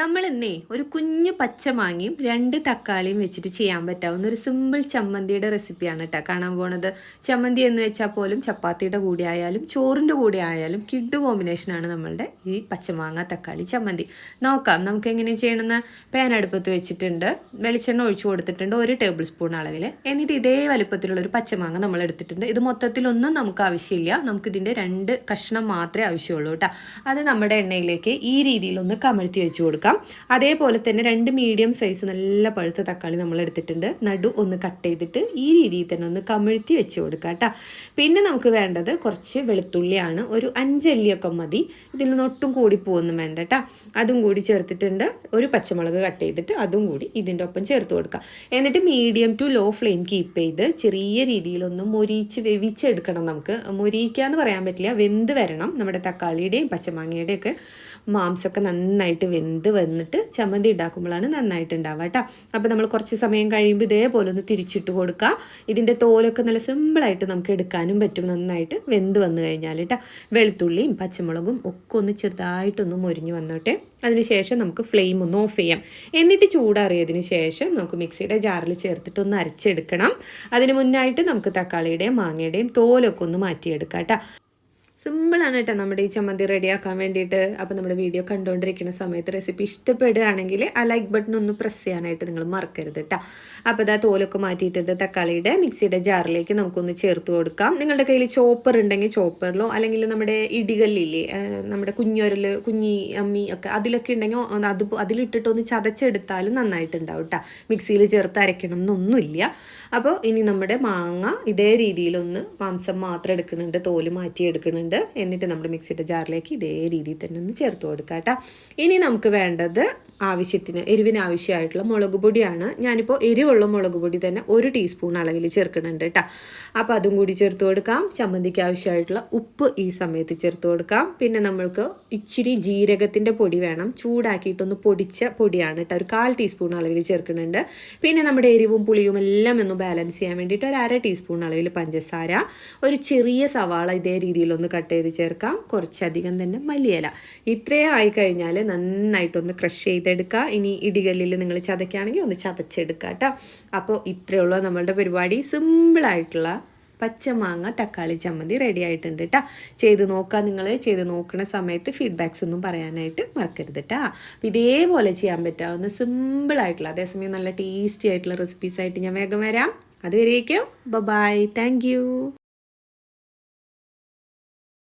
നമ്മൾ ഇന്നേ ഒരു കുഞ്ഞു പച്ചമാങ്ങയും രണ്ട് തക്കാളിയും വെച്ചിട്ട് ചെയ്യാൻ പറ്റാവുന്ന ഒരു സിമ്പിൾ ചമ്മന്തിയുടെ റെസിപ്പിയാണ് കേട്ടോ കാണാൻ പോണത്. ചമ്മന്തി എന്ന് വെച്ചാൽ പോലും ചപ്പാത്തിയുടെ കൂടെ ആയാലും ചോറിന്റെ കൂടെ ആയാലും കിഡ് കോമ്പിനേഷനാണ് നമ്മളുടെ ഈ പച്ചമാങ്ങ തക്കാളി ചമ്മന്തി. നോക്കാം നമുക്ക് എങ്ങനെ ചെയ്യണമെന്ന് പാൻ അടുപ്പത്ത് വെച്ചിട്ടുണ്ട്. വെളിച്ചെണ്ണ ഒഴിച്ചു കൊടുത്തിട്ടുണ്ട് ഒരു ടേബിൾ സ്പൂൺ അളവിൽ എന്നിട്ട് ഇതേ വലുപ്പത്തിലുള്ള ഒരു പച്ചമാങ്ങ നമ്മൾ എടുത്തിട്ടുണ്ട്. ഇത് മൊത്തത്തിലൊന്നും നമുക്ക് ആവശ്യമില്ല. നമുക്കിതിന്റെ രണ്ട് കഷ്ണം മാത്രമേ ആവശ്യമുള്ളൂ കേട്ടോ അത് നമ്മുടെ എണ്ണയിലേക്ക് ഈ രീതിയിലൊന്ന് കമഴ്ത്തി വെച്ചു കൊടുക്കാം. അതേപോലെ തന്നെ രണ്ട് മീഡിയം സൈസ് നല്ല പഴുത്ത തക്കാളി നമ്മൾ എടുത്തിട്ടുണ്ട്. നടു ഒന്ന് കട്ട് ചെയ്തിട്ട് ഈ രീതിയിൽ തന്നെ ഒന്ന് കമിഴ്ത്തി വെച്ച് കൊടുക്കാം കേട്ടോ. പിന്നെ നമുക്ക് വേണ്ടത് കുറച്ച് വെളുത്തുള്ളിയാണ്. ഒരു അഞ്ചല്ലിയൊക്കെ മതി. ഇതിൽ നിന്ന് ഒട്ടും കൂടി പോകുന്നു വേണ്ട കേട്ടോ. അതും കൂടി ചേർത്തിട്ടുണ്ട്. ഒരു പച്ചമുളക് കട്ട് ചെയ്തിട്ട് അതും കൂടി ഇതിന്റെ ഒപ്പം ചേർത്ത് കൊടുക്കുക എന്നിട്ട് medium to low flame keep ചെയ്ത് ചെറിയ രീതിയിലൊന്ന് മൊരിച്ച് വെവിച്ചെടുക്കണം നമുക്ക്. മൊരിക്കുക എന്ന് പറയാൻ പറ്റില്ല. വെന്ത് വരണം നമ്മുടെ തക്കാളിയുടെയും പച്ചമാങ്ങയുടെയും ഒക്കെ. മാംസമൊക്കെ നന്നായിട്ട് വെന്ത് വന്നിട്ട് ചമ്മന്തി ഉണ്ടാക്കുമ്പോഴാണ് നന്നായിട്ട് ഉണ്ടാവുക കേട്ടോ. അപ്പോൾ നമ്മൾ കുറച്ച് സമയം കഴിയുമ്പോൾ ഇതേപോലെ ഒന്ന് തിരിച്ചിട്ട് കൊടുക്കുക. ഇതിന്റെ തോലൊക്കെ നല്ല സിമ്പിളായിട്ട് നമുക്ക് എടുക്കാനും പറ്റും. നന്നായിട്ട് വെന്ത് വന്നു കഴിഞ്ഞാൽ കേട്ടോ. വെളുത്തുള്ളിയും പച്ചമുളകും ഒക്കെ ഒന്ന് ചെറുതായിട്ടൊന്ന് മൊരിഞ്ഞ് വന്നോട്ടെ. അതിനുശേഷം നമുക്ക് ഫ്ലെയിം ഒന്ന് ഓഫ് ചെയ്യാം. എന്നിട്ട് ചൂടാറിയതിന് ശേഷം നമുക്ക് മിക്സിയുടെ ജാറിൽ ചേർത്തിട്ട് ഒന്ന് അരച്ചെടുക്കണം. അതിന് മുന്നായിട്ട് നമുക്ക് തക്കാളിയുടെയും മാങ്ങയുടെയും തോലൊക്കെ ഒന്ന് മാറ്റിയെടുക്കാം കേട്ടോ. സിമ്പിളാണ് കേട്ടോ നമ്മുടെ ഈ ചമ്മന്തി റെഡിയാക്കാൻ വേണ്ടിയിട്ട്. അപ്പോൾ നമ്മുടെ വീഡിയോ കണ്ടുകൊണ്ടിരിക്കുന്ന സമയത്ത് റെസിപ്പി ഇഷ്ടപ്പെടുകയാണെങ്കിൽ ആ ലൈക്ക് ബട്ടൺ ഒന്ന് പ്രസ് ചെയ്യാനായിട്ട് നിങ്ങൾ മറക്കരുത് കേട്ടോ. അപ്പോൾ ഇതാ തോലൊക്കെ മാറ്റിയിട്ടുണ്ട്. തക്കാളിയുടെ മിക്സിയുടെ ജാറിലേക്ക് നമുക്കൊന്ന് ചേർത്ത് കൊടുക്കാം. നിങ്ങളുടെ കയ്യിൽ ചോപ്പർ ഉണ്ടെങ്കിൽ ചോപ്പറിലോ അല്ലെങ്കിൽ നമ്മുടെ ഇടികല്ലില്ലേ നമ്മുടെ കുഞ്ഞൊരൽ കുഞ്ഞി അമ്മി ഒക്കെ അതിലൊക്കെ ഉണ്ടെങ്കിൽ അത് അതിലിട്ടിട്ടൊന്ന് ചതച്ചെടുത്താലും നന്നായിട്ടുണ്ടാവും കേട്ടോ. മിക്സിയിൽ ചേർത്ത് അരയ്ക്കണം എന്നൊന്നുമില്ല അപ്പോൾ ഇനി നമ്മുടെ മാങ്ങ ഇതേ രീതിയിലൊന്ന് മാംസം മാത്രം എടുക്കുന്നുണ്ട്. തോൽ മാറ്റി എടുക്കുന്നുണ്ട് എന്നിട്ട് നമ്മൾ മിക്സിയുടെ ജാറിലേക്ക് ഇതേ രീതിയിൽ തന്നെ ഒന്ന് ചേർത്ത് കൊടുക്കുക കേട്ടോ. ഇനി നമുക്ക് വേണ്ടത് ആവശ്യത്തിന് എരിവിന് ആവശ്യമായിട്ടുള്ള മുളക് പൊടിയാണ്. ഞാനിപ്പോൾ എരിവുള്ള മുളക് പൊടി തന്നെ ഒരു ടീസ്പൂൺ അളവിൽ ചേർക്കുന്നുണ്ട് കേട്ടോ. അപ്പോൾ അതും കൂടി ചേർത്ത് കൊടുക്കാം. ചമ്മന്തിക്ക് ആവശ്യമായിട്ടുള്ള ഉപ്പ് ഈ സമയത്ത് ചേർത്ത് കൊടുക്കാം. പിന്നെ നമ്മൾക്ക് ഇച്ചിരി ജീരകത്തിന്റെ പൊടി വേണം. ചൂടാക്കിയിട്ടൊന്ന് പൊടിച്ച പൊടിയാണ് കേട്ടോ. ഒരു കാൽ ടീസ്പൂൺ അളവിൽ ചേർക്കുന്നുണ്ട്. പിന്നെ നമ്മുടെ എരിവും പുളിയും എല്ലാം ഒന്ന് ബാലൻസ് ചെയ്യാൻ വേണ്ടിയിട്ട് ഒരു അര ടീസ്പൂൺ അളവിൽ പഞ്ചസാര ഒരു ചെറിയ സവാള ഇതേ രീതിയിലൊന്ന് കട്ട് ചെയ്ത് ചേർക്കാം. കുറച്ചധികം തന്നെ മല്ലിയില. ഇത്രയും ആയി കഴിഞ്ഞാൽ നന്നായിട്ടൊന്ന് ക്രഷ് ചെയ്തെടുക്കുക. ഇനി ഇടികല്ലിൽ നിങ്ങൾ ചതയ്ക്കുകയാണെങ്കിൽ ഒന്ന് ചതച്ചെടുക്കുക കേട്ടോ. അപ്പോൾ ഇത്രയേ ഉള്ളൂ നമ്മളുടെ പരിപാടി. സിമ്പിളായിട്ടുള്ള പച്ചമാങ്ങ തക്കാളി ചമ്മന്തി റെഡി ആയിട്ടുണ്ട് കേട്ടോ. ചെയ്ത് നോക്കുക നിങ്ങൾ. ചെയ്ത് നോക്കുന്ന സമയത്ത് ഫീഡ്ബാക്സ് ഒന്നും പറയാനായിട്ട് മറക്കരുത് കേട്ടോ. ഇതേപോലെ ചെയ്യാൻ പറ്റാവുന്ന സിമ്പിളായിട്ടുള്ള അതേസമയം നല്ല ടേസ്റ്റി ആയിട്ടുള്ള റെസിപ്പീസ് ആയിട്ട് ഞാൻ വേഗം വരാം. അതുവരേക്കും ബൈ താങ്ക്